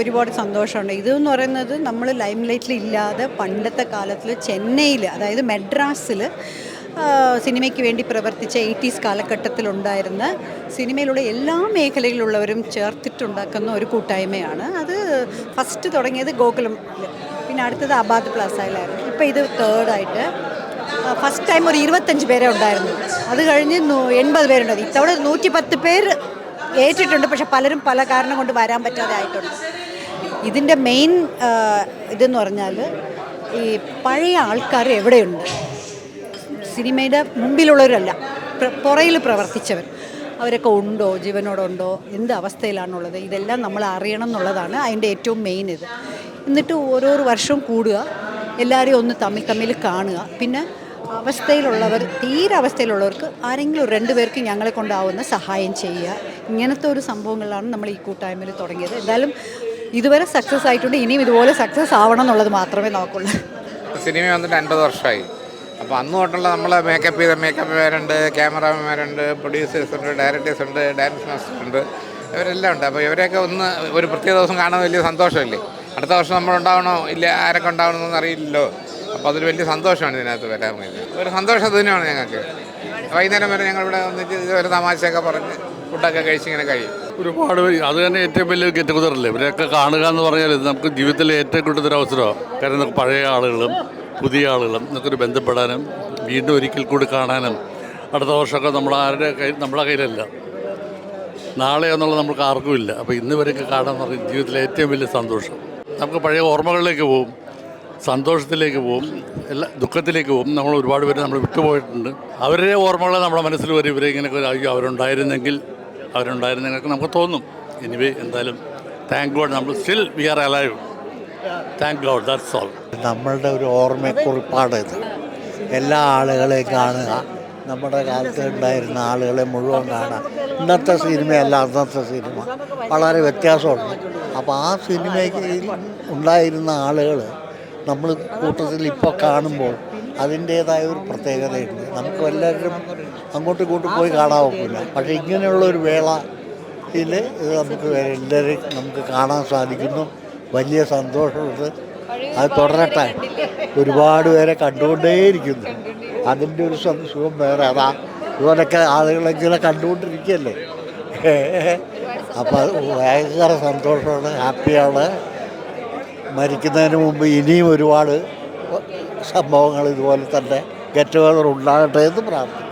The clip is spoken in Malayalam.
ഒരുപാട് സന്തോഷമുണ്ട്. ഇതെന്ന് പറയുന്നത് നമ്മൾ ലൈം ലൈറ്റിൽ ഇല്ലാതെ പണ്ടത്തെ കാലത്തിൽ ചെന്നൈയിൽ അതായത് മെഡ്രാസിൽ സിനിമയ്ക്ക് വേണ്ടി പ്രവർത്തിച്ച എയ്റ്റീസ് കാലഘട്ടത്തിലുണ്ടായിരുന്ന സിനിമയിലുള്ള എല്ലാ മേഖലയിലുള്ളവരും ചേർത്തിട്ടുണ്ടാക്കുന്ന ഒരു കൂട്ടായ്മയാണ്. അത് ഫസ്റ്റ് തുടങ്ങിയത് ഗോകുലം. പിന്നെ അടുത്തത് അബാദ് പ്ലാസയിലായിരുന്നു ഇപ്പോൾ ഇത് തേർഡായിട്ട് ഫസ്റ്റ് ടൈം ഒരു ഇരുപത്തഞ്ച് പേരെ ഉണ്ടായിരുന്നു. അത് കഴിഞ്ഞ് എൺപത് പേരുണ്ടായിരുന്നു. ഇത്തവണ നൂറ്റി പത്ത് പേര് ഏറ്റിട്ടുണ്ട്. പക്ഷെ പലരും പല കാരണം കൊണ്ട് വരാൻ പറ്റാതെ ആയിട്ടുണ്ട്. ഇതിന്റെ മെയിൻ ഇതെന്ന് പറഞ്ഞാൽ ഈ പഴയ ആൾക്കാർ എവിടെയുണ്ട്? സിനിമയുടെ മുമ്പിലുള്ളവരല്ല. പുറയിൽ പ്രവർത്തിച്ചവർ അവരൊക്കെ ഉണ്ടോ? ജീവനോടുണ്ടോ? എന്ത് അവസ്ഥയിലാണുള്ളത്? ഇതെല്ലാം നമ്മൾ അറിയണം എന്നുള്ളതാണ് അതിന്റെ ഏറ്റവും മെയിൻ ഇത്. എന്നിട്ട് ഓരോ വർഷവും കൂടുക. എല്ലാവരെയും ഒന്ന് തമ്മിൽ തമ്മിൽ കാണുക. പിന്നെ അവസ്ഥയിലുള്ളവർ തീരെ അവസ്ഥയിലുള്ളവർക്ക് ആരെങ്കിലും രണ്ടുപേർക്ക് രണ്ട് പേർക്ക് ഞങ്ങളെ കൊണ്ടാവുന്ന സഹായം ചെയ്യുക. ഇങ്ങനത്തെ ഒരു സംഭവങ്ങളാണ് നമ്മൾ ഈ കൂട്ടായ്മയിൽ തുടങ്ങിയത്. എന്തായാലും ഇതുവരെ സക്സസ് ആയിട്ടുണ്ട്. ഇനിയും ഇതുപോലെ സക്സസ് ആവണം എന്നുള്ളത് മാത്രമേ നോക്കുള്ളൂ സിനിമ വന്നിട്ട് അൻപത് വർഷമായി. അപ്പോൾ അന്ന് തൊട്ടുള്ള നമ്മൾ മേക്കപ്പ് ചെയ്ത മേക്കപ്പ്മാരുണ്ട് ക്യാമറാമാരുണ്ട് പ്രൊഡ്യൂസേഴ്സ് ഉണ്ട് ഡയറക്ടേഴ്സ് ഉണ്ട് ഡാൻസ് മാസ്റ്റർ ഉണ്ട്. ഇവരെല്ലാം ഉണ്ട്. അപ്പോൾ ഇവരെയൊക്കെ ഒന്ന് ഒരു പ്രത്യേക ദിവസം കാണാൻ വലിയ സന്തോഷമല്ലേ? അടുത്ത വർഷം നമ്മൾ ഉണ്ടാവണോ? ഇല്ല ആരൊക്കെ ഉണ്ടാവണമെന്നൊന്നും അറിയില്ലല്ലോ. അപ്പോൾ അതൊരു വലിയ സന്തോഷമാണ് ഇതിനകത്ത് വരാൻ കഴിഞ്ഞത് ഒരു സന്തോഷം തന്നെയാണ് ഞങ്ങൾക്ക്. വൈകുന്നേരം വരെ ഞങ്ങളിവിടെ വന്നിട്ട് ഇതുവരെ തമാശയൊക്കെ പറഞ്ഞ് ഫുഡൊക്കെ കഴിച്ചിങ്ങനെ കഴിയും. ഒരുപാട് അത് തന്നെ ഏറ്റവും വലിയ ഗെറ്റ് ടുഗതറല്ലേ ഇവരെയൊക്കെ കാണുക എന്ന് പറഞ്ഞാൽ ഇത് നമുക്ക് ജീവിതത്തിലെ ഏറ്റവും കൂടുതൽ അവസരമാണ്. കാരണം നമുക്ക് പഴയ ആളുകളും പുതിയ ആളുകളും നമുക്കൊരു ബന്ധപ്പെടാനും വീണ്ടും ഒരിക്കൽ കൂടി കാണാനും അടുത്ത വർഷമൊക്കെ നമ്മൾ ആരുടെ കൈ നമ്മളെ കയ്യിലല്ല. നാളെ എന്നുള്ളത് നമുക്ക് ആർക്കുമില്ല അപ്പോൾ ഇന്ന് വരെയൊക്കെ കാണാൻ പറഞ്ഞ ജീവിതത്തിലെ ഏറ്റവും വലിയ സന്തോഷം. നമുക്ക് പഴയ ഓർമ്മകളിലേക്ക് പോവും. സന്തോഷത്തിലേക്ക് പോവും. എല്ലാ ദുഃഖത്തിലേക്ക് പോവും. നമ്മൾ ഒരുപാട് പേര് നമ്മൾ വിട്ടുപോയിട്ടുണ്ട്. അവരുടെ ഓർമ്മകൾ നമ്മുടെ മനസ്സിൽ വരും. ഇവരെ ഇങ്ങനെയൊക്കെ അയ്യോ അവരുണ്ടായിരുന്നെങ്കിൽ അവരുണ്ടായിരുന്നെങ്കിൽ നമുക്ക് തോന്നും. എനിവേ എന്തായാലും താങ്ക് ഗോഡ് നമ്മൾ still we are alive thank God that's all നമ്മളുടെ ഒരു ഓർമ്മക്കുറിപ്പാണ് ഇത്. എല്ലാ ആളുകളെയും കാണുക. നമ്മുടെ കാലത്ത് ഉണ്ടായിരുന്ന ആളുകളെ മുഴുവൻ കാണുക. ഇന്നത്തെ സിനിമയല്ല അന്നത്തെ സിനിമ വളരെ വ്യത്യാസമുണ്ട്. അപ്പോൾ ആ സിനിമയ്ക്ക് ഉണ്ടായിരുന്ന ആളുകൾ നമ്മൾ കൂട്ടത്തിൽ ഇപ്പോൾ കാണുമ്പോൾ അതിന്റേതായ ഒരു പ്രത്യേകതയുണ്ട്. നമുക്ക് എല്ലാവരും അങ്ങോട്ടും ഇങ്ങോട്ടും പോയി കാണാൻ ഒക്കില്ല പക്ഷേ ഇങ്ങനെയുള്ള ഒരു വേള ഇതിൽ ഇത് നമുക്ക് എല്ലാവരും നമുക്ക് കാണാൻ സാധിക്കുന്നു. വലിയ സന്തോഷമുണ്ട്. അത് തുടരട്ടെ. ഒരുപാട് പേരെ കണ്ടുകൊണ്ടേയിരിക്കുന്നു. അതിന്റെ ഒരു സുഖം വേറെ. അതാ ഇതുപോലൊക്കെ ആളുകളെങ്കിലും കണ്ടുകൊണ്ടിരിക്കുകയല്ലേ? അപ്പോൾ ഭയങ്കര സന്തോഷമാണ് ഹാപ്പിയാണ്. മരിക്കുന്നതിന് മുമ്പ് ഇനിയും ഒരുപാട് സംഭവങ്ങൾ ഇതുപോലെ തന്നെ ഗെറ്റ് ടുഗദർ ഉണ്ടാകട്ടെ എന്ന് പ്രാർത്ഥിക്കുന്നു.